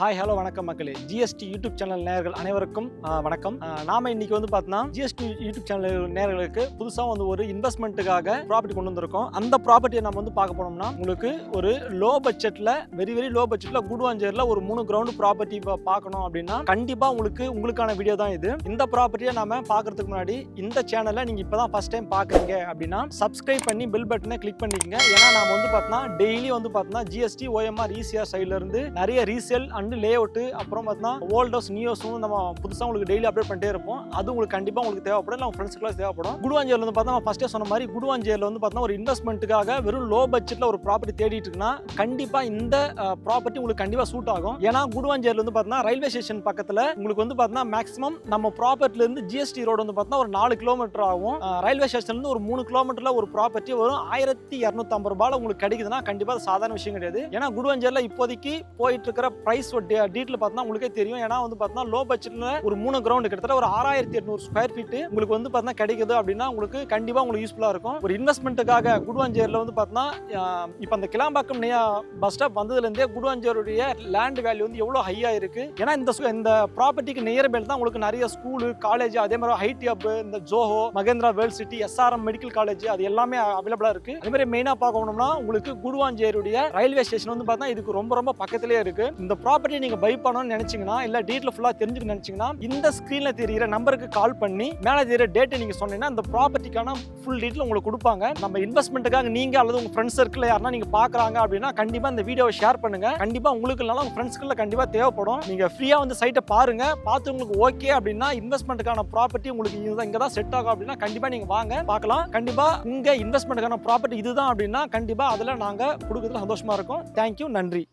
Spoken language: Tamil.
ஹாய் ஹலோ வணக்கம் மக்களே. ஜிஎஸ்டி யூடியூப் சேனல் நேர்கள் அனைவருக்கும் வணக்கம். நாம இன்னைக்கு வந்து பார்த்தோம்னா ஜிஎஸ்டி யூடியூப் சேனல் நேர்களுக்கு புதுசாக வந்து ஒரு இன்வெஸ்ட்மெண்ட்டுக்காக ப்ராப்பர்ட்டி கொண்டு வந்திருக்கோம். அந்த ப்ராப்பர்ட்டியை நம்ம வந்து பார்க்க போனோம்னா உங்களுக்கு ஒரு லோ பட்ஜெட்டில் வெரி வெரி லோ பட்ஜெட்டில் குடுவாஞ்சேரில் ஒரு மூணு கிரவுண்டு ப்ராப்பர்ட்டி பார்க்கணும் அப்படின்னா கண்டிப்பாக உங்களுக்கு உங்களுக்கான வீடியோ தான் இது. இந்த ப்ராப்பர்ட்டியை நம்ம பார்க்கறதுக்கு முன்னாடி இந்த சேனலை நீங்கள் இப்போ தான் ஃபஸ்ட் டைம் பார்க்குறீங்க அப்படின்னா சப்ஸ்கிரைப் பண்ணி பில் பட்டனை கிளிக் பண்ணிக்கங்க. ஏன்னா நம்ம வந்து பார்த்தோம்னா டெய்லி வந்து பார்த்தோம்னா ஜிஎஸ்டி ஓஎம்ஆர் இசிஆர் சைட்லேருந்து நிறைய ரீசேல் அண்ட் லே அவுட்டு அப்புறம் பார்த்தீங்கன்னா ஓல்டோஸ் நியூஸும் நம்ம புதுசாக உங்களுக்கு டெய்லி அப்டேட் பண்ணிட்டே இருப்போம். அது உங்களுக்கு கண்டிப்பாக உங்களுக்கு தேவைப்படும். இல்லை உங்கள் தேவைப்படும். குடுவாஞ்சேரியில் வந்து பார்த்தா ஃபஸ்ட்டே சொன்ன மாதிரி குடுவாஞ்சேரியில் வந்து பார்த்தா ஒரு இன்வெஸ்ட்மெண்ட்டுக்காக வெறும் லோ பட்ஜெட்டில் ஒரு ப்ராப்பர்ட்டி தேடிட்டு இருக்குன்னா கண்டிப்பாக இந்த ப்ராப்பர்ட்டி உங்களுக்கு கண்டிப்பாக சூட் ஆகும். ஏன்னா குடுவாஞ்சேரியில் வந்து பார்த்தீங்கன்னா ரயில்வே ஸ்டேஷன் பக்கத்தில் உங்களுக்கு வந்து பார்த்தீங்கன்னா மேக்ஸிமம் நம்ம ப்ராப்பர்ட்டிலேருந்து ஜிஎஸ்டி ரோடு வந்து பார்த்தீங்கன்னா ஒரு நாலு கிலோமீட்டர் ஆகும். ரயில்வே ஸ்டேஷன்லேருந்து ஒரு மூணு கிலோமீட்டரில் ஒரு ப்ராப்பர்ட்டி வரும் ஆயிரத்தி இரநூத்தம்பது ரூபாயில் உங்களுக்கு கிடைக்குதுன்னா கண்டிப்பாக சாதாரண விஷயம் கிடையாது. ஏன்னா குடுவாஞ்சேரியில் இப்போதைக்கு போயிட்டு இருக்கிற ப்ரைஸ் டீட்டில் பார்த்தா உங்களுக்கே தெரியும். ஏன்னா வந்து பார்த்தீங்கன்னா லோ பட்ஜெட்டில் ஒரு மூணு கிரவுண்ட் கிட்டத்தட்ட ஒரு ஆறாயிரத்தி எட்நூறு ஸ்கொயர் ஃபீட் உங்களுக்கு வந்து பார்த்தீங்கன்னா கிடைக்குது அப்படின்னா உங்களுக்கு கண்டிப்பாக உங்களுக்கு யூஸ்ஃபுல்லாக இருக்கும். ஒரு இன்வெஸ்ட்மெண்ட்டுக்காக குடுவாஞ்சேரியில் வந்து பார்த்தா இப்போ அந்த கிளாம்பாக்கம் நெய்யா பஸ் ஸ்டாப் வந்ததுலேருந்தே குடுவாஞ்சேருடைய லேண்ட் வேல்யூ வந்து எவ்வளோ ஹையாக இருக்குது ஏன்னா இந்த இந்த ப்ராப்பர்ட்டிக்கு நியர் பேல் தான் உங்களுக்கு நிறைய ஸ்கூலு காலேஜ் அதே மாதிரி ஹைடி ஹப் இந்த Zoho Mahindra world city SRM medical college அது எல்லாமே அவைலபிளாக இருக்கு. அதே மாதிரி மெயினாக பார்க்கணும்னா உங்களுக்கு குடுவாஞ்சேரியுடைய ரயில்வே ஸ்டேஷன் வந்து பார்த்தா இதுக்கு ரொம்ப ரொம்ப பக்கத்திலே இருக்குது இந்த ப்ராப்பர்ட்டி நீங்க பை பண்ணணும்னு நினைச்சீங்கன்னா இல்ல டீட்டில் ஃபுல்லா தெரிஞ்சுக்க நினைச்சீங்கன்னா இந்த ஸ்கிரீன்ல தெரியிற நம்பருக்கு கால் பண்ணி மேலே தெரியிற டேட்டை நீங்க சொன்னீங்கன்னா அந்த ப்ராப்பர்ட்டிக்கான ஃபுல் டீட்டெயில் உங்களுக்கு கொடுப்பாங்க. நம்ம இன்வெஸ்ட்மெண்ட்டுக்காக நீங்க அல்லது உங்க ஃப்ரெண்ட்ஸ் சர்க்கிள் யாருன்னா நீங்க பாக்குறாங்க அப்படின்னா கண்டிப்பா இந்த வீடியோவை ஷேர் பண்ணுங்க. கண்டிப்பா உங்களுக்கு இல்லைனா உங்க ஃப்ரெண்ட்ஸ்க்குள்ள கண்டிப்பா தேவைப்படும். நீங்க ஃப்ரீயா வந்து சைட்டை பாருங்க. பார்த்து உங்களுக்கு ஓகே அப்படின்னா இன்வெஸ்ட்மெண்ட்டுக்கான ப்ராப்பர்ட்டி உங்களுக்கு இதுதான் இங்க தான் செட் ஆகும் அப்படின்னா கண்டிப்பா நீங்க வாங்க பார்க்கலாம். கண்டிப்பா உங்க இன்வெஸ்ட்மெண்ட்டுக்கான ப்ராப்பர்ட்டி இதுதான் அப்படின்னா கண்டிப்பா அதில் நாங்கள் கொடுக்குறதுல சந்தோஷமா இருக்கும். தேங்க்யூ நன்றி.